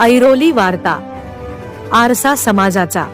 ऐरोली वार्ता आरसा समाजाचा.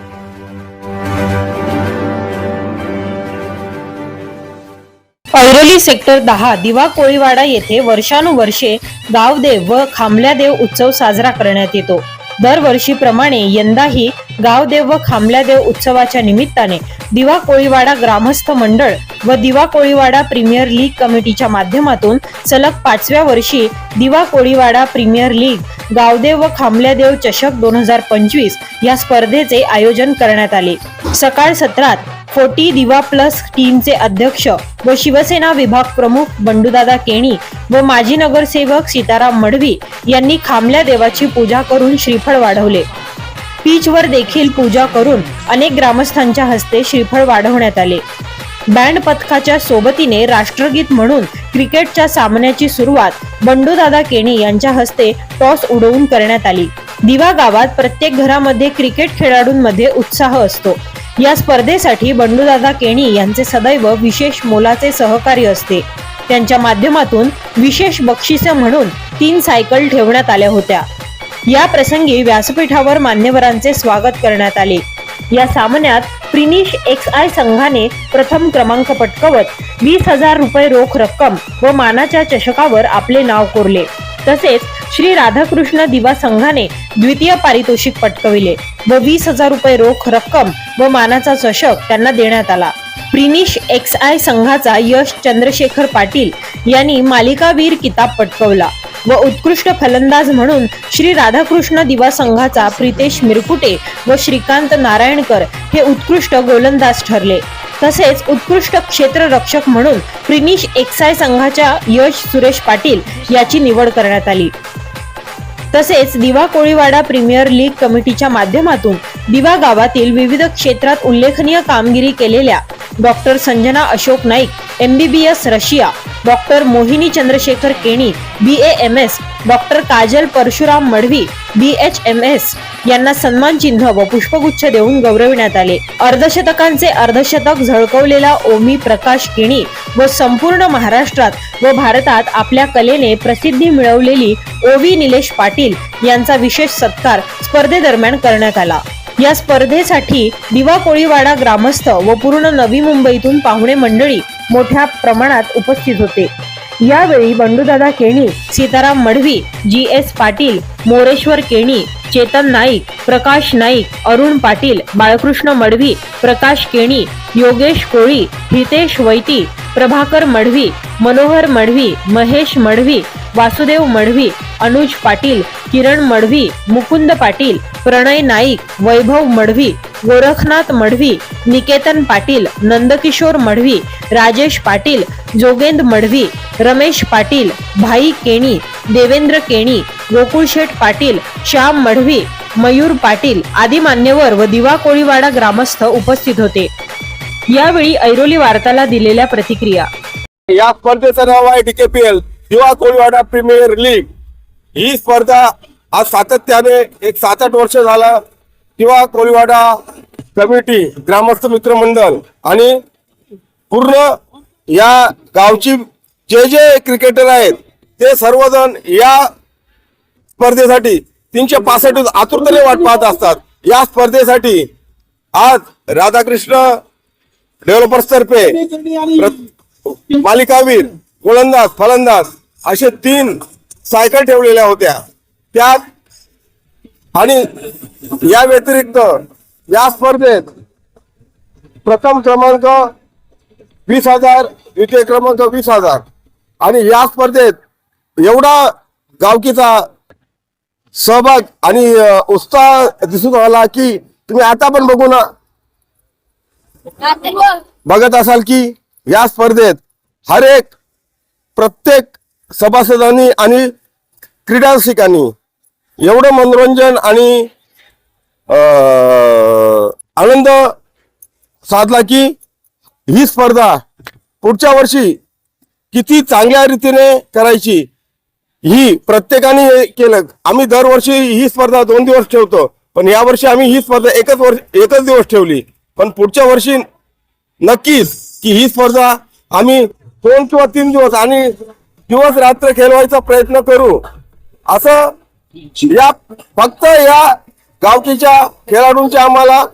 ऐरोली सेक्टर दहा दिवा कोळीवाडा येथे वर्षानुवर्षे गावदेव व खांबल्यादेव उत्सव साजरा करण्यात येतो. दरवर्षीप्रमाणे यंदाही गावदेव व खांबल्यादेव उत्सवाच्या निमित्ताने दिवा कोळीवाडा ग्रामस्थ मंडळ व दिवा कोळीवाडा प्रीमियर लीग कमिटीच्या माध्यमातून सलग पाचव्या वर्षी दिवा कोळीवाडा प्रीमियर लीग गावदेव व खांबल्यादेव चषक दोन हजार पंचवीस या स्पर्धेचे आयोजन करण्यात आले. सकाळ सत्रात फोर्टी दिवा प्लस टीमचे अध्यक्ष व शिवसेना विभाग प्रमुख बंडूदादा केणी व माजी नगरसेवक सीताराम मडवी यांनी खांबल्या देवाची पूजा करून श्रीफळ वाढवले. पीचवर देखील पूजा करून अनेक ग्रामस्थांच्या हस्ते श्रीफळ वाढवण्यात आले. बँड पथकाच्या सोबतीने राष्ट्रगीत म्हणून क्रिकेटच्या सामन्याची सुरुवात बंडूदादा केणी यांच्या हस्ते टॉस उडवून करण्यात आली. दिवा गावात प्रत्येक घरामध्ये क्रिकेट खेळाडूंमध्ये उत्साह असतो. या स्पर्धेसाठी बंडूदादा केणी यांचे सदैव विशेष मोलाचे सहकार्य असते. त्यांच्या माध्यमातून विशेष बक्षिसे म्हणून तीन सायकल ठेवण्यात आल्या होत्या. या प्रसंगी व्यासपीठावर मान्यवरांचे स्वागत करण्यात आले. या सामन्यात प्रिनिश एक्स आय संघाने प्रथम क्रमांक पटकवत वीस हजार रुपये रोख रक्कम व मानाच्या चषकावर आपले नाव कोरले. तसेच श्री राधाकृष्ण दिवा संघाने द्वितीय पारितोषिक पटकविले. व वीस हजार रुपये रोख रक्कम व मानाचा चषक त्यांना देण्यात आला. प्रिनिश एक्स आय संघाचा यश चंद्रशेखर पाटील यांनी मालिकावीर किताब पटकवला व उत्कृष्ट फलंदाज म्हणून श्री राधाकृष्ण दिवा संघाचा प्रितेश मिरकुटे व श्रीकांत नारायणकर हे उत्कृष्ट गोलंदाज ठरले. तसेच उत्कृष्ट क्षेत्ररक्षक म्हणून प्रिनिश एक्साय संघाच्या यश सुरेश पाटील याची निवड करण्यात आली. तसेच दिवा कोळीवाडा प्रीमियर लीग कमिटीच्या माध्यमातून दिवा गावातील विविध क्षेत्रात उल्लेखनीय कामगिरी केलेल्या doctor Sanjana Ashok Naik M B B S Russia doctor Mohini Chandrashekhar Keni B M S doctor Kajal Parshuram Madhavi B H M S यांना सन्मान चिन्ह व पुष्पगुच्छ देऊन गौरविण्यात आले. अर्धशतकांचे अर्धशतक झळकवलेला ओमी प्रकाश केणी व संपूर्ण महाराष्ट्रात व भारतात आपल्या कलेने प्रसिद्धी मिळवलेली ओवी निलेश पाटील यांचा विशेष सत्कार स्पर्धेदरम्यान करण्यात आला. या स्पर्धेसाठी दिवा कोळीवाडा ग्रामस्थ व पूर्ण नवी मुंबईतून पाहुणे मंडळी मोठ्या प्रमाणात उपस्थित होते. यावेळी बंडूदादा केणी सीताराम मढवी जी एस पाटील मोरेश्वर केणी चेतन नाईक प्रकाश नाईक अरुण पाटील बाळकृष्ण मडवी प्रकाश केणी योगेश कोळी हितेश वैती प्रभाकर मढवी मनोहर मढवी महेश मढवी वासुदेव मढवी अनुज पाटील किरण मढवी मुकुंद पाटील प्रणय नाईक वैभव मढवी गोरखनाथ मढवी निकेतन पाटील नंदकिशोर मढवी राजेश पाटील जोगेंद मढवी रमेश पाटील भाई केणी देवेंद्र केणी गोकुळशेठ पाटील श्याम मढवी मयूर पाटील आदी मान्यवर व दिवा कोळीवाडा ग्रामस्थ उपस्थित होते. यावेळी ऐरोली वार्ताला दिलेल्या प्रतिक्रिया. या स्पर्धेचं नाव आहे डीकेपीएल किंवा कोळीवाडा प्रीमियर लीग ही स्पर्धा आज सातत्याने एक सात आठ वर्ष झालं. किंवा कोळीवाडा कमिटी ग्रामस्थ मित्र मंडळ आणि पूर्ण या गावची जे जे क्रिकेटर आहेत ते सर्वजण या स्पर्धेसाठी तीनशे पासष्ट आतुरतेने वाट पाहत असतात. या स्पर्धेसाठी आज राधाकृष्ण डेव्हलपर्स तर्फे मालिकावीर गोलंदाज फलंदाज असे तीन सायकल ठेवलेल्या होत्या. त्यात आणि या व्यतिरिक्त या स्पर्धेत प्रथम क्रमांक वीस हजार द्वितीय क्रमांक वीस हजार. आणि या स्पर्धेत एवढा गावकीचा सहभाग आणि उत्साह दिसून आला की तुम्ही आता पण बघू ना. बघत असाल की या स्पर्धेत हर एक प्रत्येक सभासदांनी आणि क्रीडारसिकांनी एवढं मनोरंजन आणि आनंद साधला की ही स्पर्धा पुढच्या वर्षी किती चांगल्या रीतीने करायची ही प्रत्येकाने हे केलं. आम्ही दरवर्षी ही स्पर्धा दोन दिवस ठेवतो पण यावर्षी आम्ही ही स्पर्धा एकच वर्ष एकच दिवस ठेवली. पण पुढच्या वर्षी नक्कीच की ही स्पर्धा आम्ही दोन किंवा तीन दिवस आणि दिवस रात्र खेळवायचा प्रयत्न करू. असं या फक्त या गावकीच्या खेळाडूंचे आम्हाला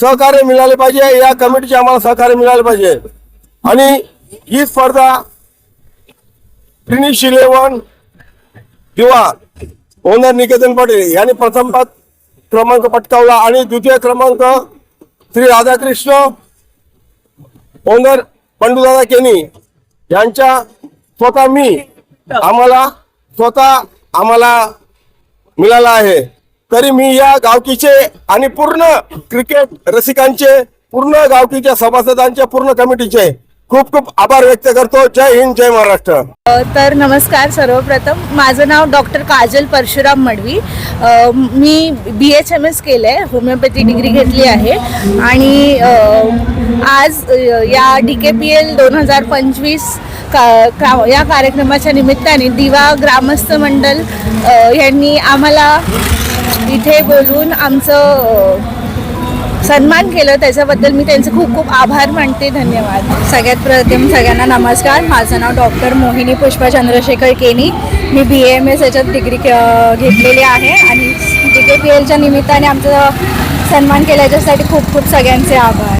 सहकार्य मिळाले पाहिजे या कमिटीचे आम्हाला सहकार्य मिळाले पाहिजे. आणि ही स्पर्धा फिनिश इलेव्हन किंवा ओनर निकेतन पाटील यांनी प्रथम क्रमांक पटकावला आणि द्वितीय क्रमांक श्री राधाकृष्ण ओनर पंडूदादा केनी यांच्या स्वतः मी आम्हाला स्वतः आम्हाला मिळाला आहे. तरी मी या गावकीचे आणि पूर्ण क्रिकेट रसिकांचे पूर्ण गावकीच्या सभासदांच्या पूर्ण कमिटीचे खूप खूप आभार व्यक्त करतो. जय हिंद जय महाराष्ट्र. तर नमस्कार सर्वप्रथम. माझं नाव डॉक्टर काजल परशुराम मडवी. मी बी एच एम एस केलं आहे होमिओपॅथी डिग्री घेतली आहे. आणि आज या डी के पी एल दोन हजार पंचवीस का या कार्यक्रमाच्या निमित्ताने दिवा ग्रामस्थ मंडल यांनी आम्हाला इथे बोलून आमचं सन्मान केलं. त्याच्याबद्दल मी त्यांचे खूप खूप आभार मानते. धन्यवाद. सगळ्यात प्रथम सगळ्यांना नमस्कार. माझं नाव डॉक्टर मोहिनी पुष्पा चंद्रशेखर केनी. मी बी एम एस याच्यात डिग्री घेतलेली आहे. आणि डी के पी एलच्या निमित्ताने आमचं सन्मान केलं याच्यासाठी खूप खूप सगळ्यांचे आभार.